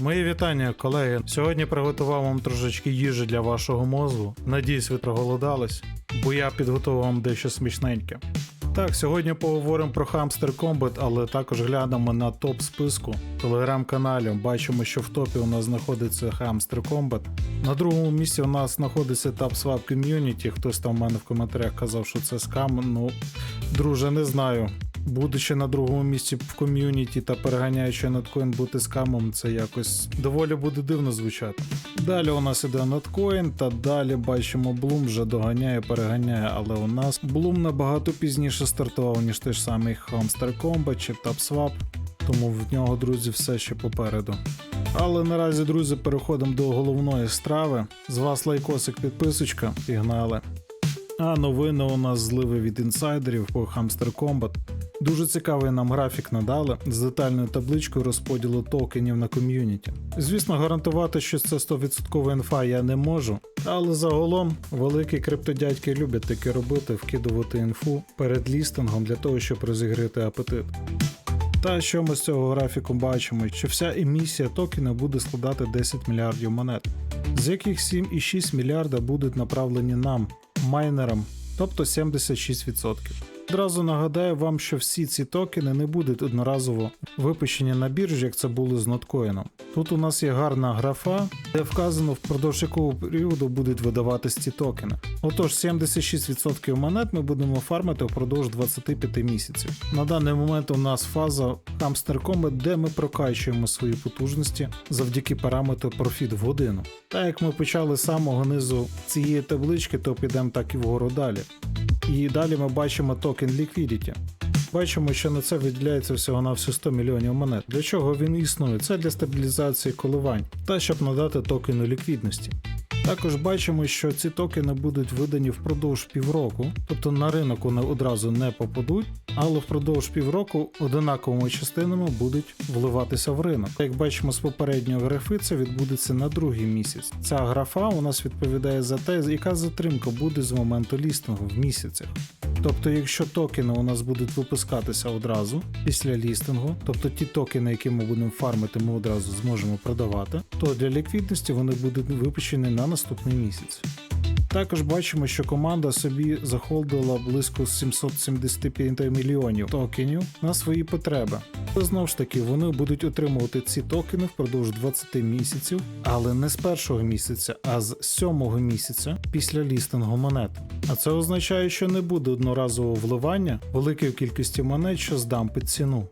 Мої вітання, колеги. Сьогодні приготував вам трошечки їжі для вашого мозку. Надіюсь, ви проголодались, бо я підготував вам дещо смачненьке. Так, сьогодні поговоримо про Hamster Combat, але також глянемо на топ списку телеграм-каналів. Бачимо, що в топі у нас знаходиться Hamster Combat. На другому місці у нас знаходиться TapSwap Community. Хтось там в мене в коментарях казав, що це скам. Ну, друже, не знаю. Будучи на другому місці в ком'юніті та переганяючи ноткоін бути скамом, це якось доволі буде дивно звучати. Далі у нас іде ноткоін, та далі бачимо, Bloom вже доганяє, переганяє, але у нас Bloom набагато пізніше стартував, ніж той ж самий Hamster Combat чи TapSwap, тому в нього, друзі, все ще попереду. Але наразі, друзі, переходимо до головної страви. З вас лайкосик, підписочка, пігнали. А новини у нас зливи від інсайдерів по Hamster Combat. Дуже цікавий нам графік надали з детальною табличкою розподілу токенів на ком'юніті. Звісно, гарантувати, що це 100% інфа я не можу, але загалом великі криптодядьки люблять таке робити, вкидувати інфу перед лістингом для того, щоб розігріти апетит. Та що ми з цього графіку бачимо, що вся емісія токена буде складати 10 мільярдів монет, з яких 7,6 мільярда будуть направлені нам, майнерам, тобто 76%. Одразу нагадаю вам, що всі ці токени не будуть одноразово випущені на біржі, як це було з ноткоїном. Тут у нас є гарна графа, де вказано впродовж якого періоду будуть видаватись ці токени. Отож, 76% монет ми будемо фармити впродовж 25 місяців. На даний момент у нас фаза Hamster де ми прокачуємо свої потужності завдяки параметру Profit в годину. Так як ми почали з самого низу цієї таблички, то підемо так і вгору далі. І далі ми бачимо токен Liquidity. Бачимо, що на це виділяється всього на всю 100 мільйонів монет. Для чого він існує? Це для стабілізації коливань та щоб надати токену ліквідності. Також бачимо, що ці токени будуть видані впродовж півроку, тобто на ринок вони одразу не попадуть, але впродовж півроку одинаковими частинами будуть вливатися в ринок. Як бачимо з попередньої графи, це відбудеться на другий місяць. Ця графа у нас відповідає за те, яка затримка буде з моменту лістингу в місяцях. Тобто, якщо токени у нас будуть випускатися одразу після лістингу, тобто ті токени, які ми будемо фармити, ми одразу зможемо продавати, то для ліквідності вони будуть випущені на наступний місяць. Також бачимо, що команда собі захолдила близько 775 мільйонів токенів на свої потреби. Але знову ж таки, вони будуть отримувати ці токени впродовж 20 місяців, але не з першого місяця, а з сьомого місяця після лістингу монет. А це означає, що не буде одноразового вливання великої кількості монет, що здампить ціну.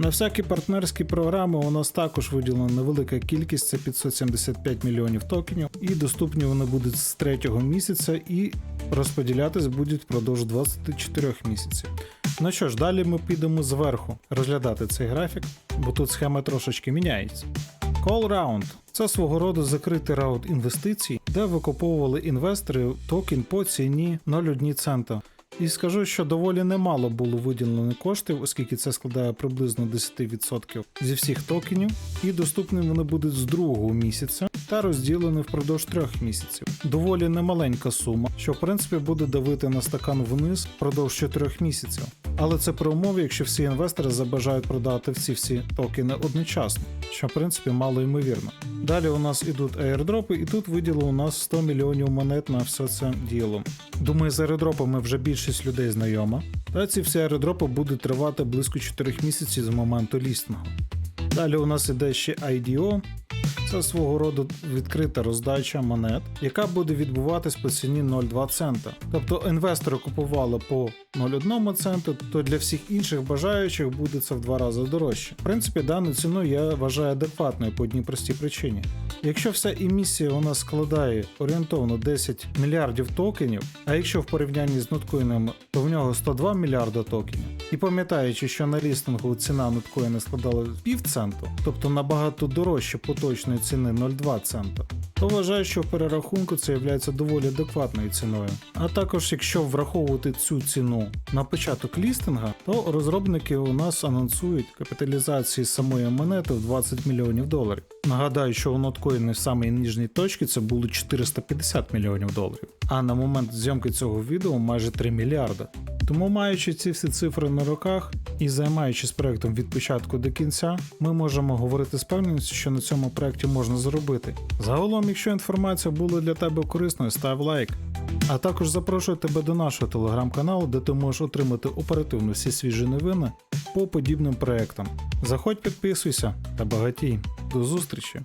На всякі партнерські програми у нас також виділена невелика кількість, це 575 мільйонів токенів, і доступні вони будуть з третього місяця і розподілятись будуть впродовж 24 місяців. Ну що ж, далі ми підемо зверху розглядати цей графік, бо тут схема трошечки міняється. Call Round – це свого роду закритий раунд інвестицій, де викуповували інвестори токен по ціні 0,1 цента. І скажу, що доволі немало було виділено коштів, оскільки це складає приблизно 10% зі всіх токенів, і доступні вони будуть з другого місяця та розділені впродовж трьох місяців. Доволі немаленька сума, що в принципі буде давити на стакан вниз впродовж 4 місяців. Але це при умові, якщо всі інвестори забажають продати всі всі токени одночасно, що в принципі мало ймовірно. Далі у нас ідуть аірдропи, і тут виділили у нас 100 мільйонів монет на все це діло. Думаю, з аеродропами вже більшість людей знайома. Та ці всі аеродропи будуть тривати близько 4 місяців з моменту лістингу. Далі у нас іде ще IDO. Це свого роду відкрита роздача монет, яка буде відбуватись по ціні 0,2 цента. Тобто інвестори купували по 0,1 центу, то для всіх інших бажаючих буде це в два рази дорожче. В принципі, дану ціну я вважаю адекватною по одній простій причині. Якщо вся емісія у нас складає орієнтовно 10 мільярдів токенів, а якщо в порівнянні з ноткоїнами, то в нього 102 мільярда токенів. І пам'ятаючи, що на лістингу ціна ноткоїна складала пів центу, тобто набагато дорожче поточної ціни 0,2 цента, то вважаю, що в перерахунку це є доволі адекватною ціною. А також, якщо враховувати цю ціну на початок лістинга, то розробники у нас анонсують капіталізацію самої монети в 20 мільйонів доларів. Нагадаю, що у ноткоїни в самій нижній точці це було 450 мільйонів доларів, а на момент зйомки цього відео майже 3 мільярда. Тому, маючи ці всі цифри на руках і займаючись проектом від початку до кінця, ми можемо говорити з певністю, що на цьому проекті можна заробити. Загалом, якщо інформація була для тебе корисною, став лайк. А також запрошую тебе до нашого телеграм-каналу, де ти можеш отримати оперативно всі свіжі новини по подібним проектам. Заходь, підписуйся та багатій. До зустрічі!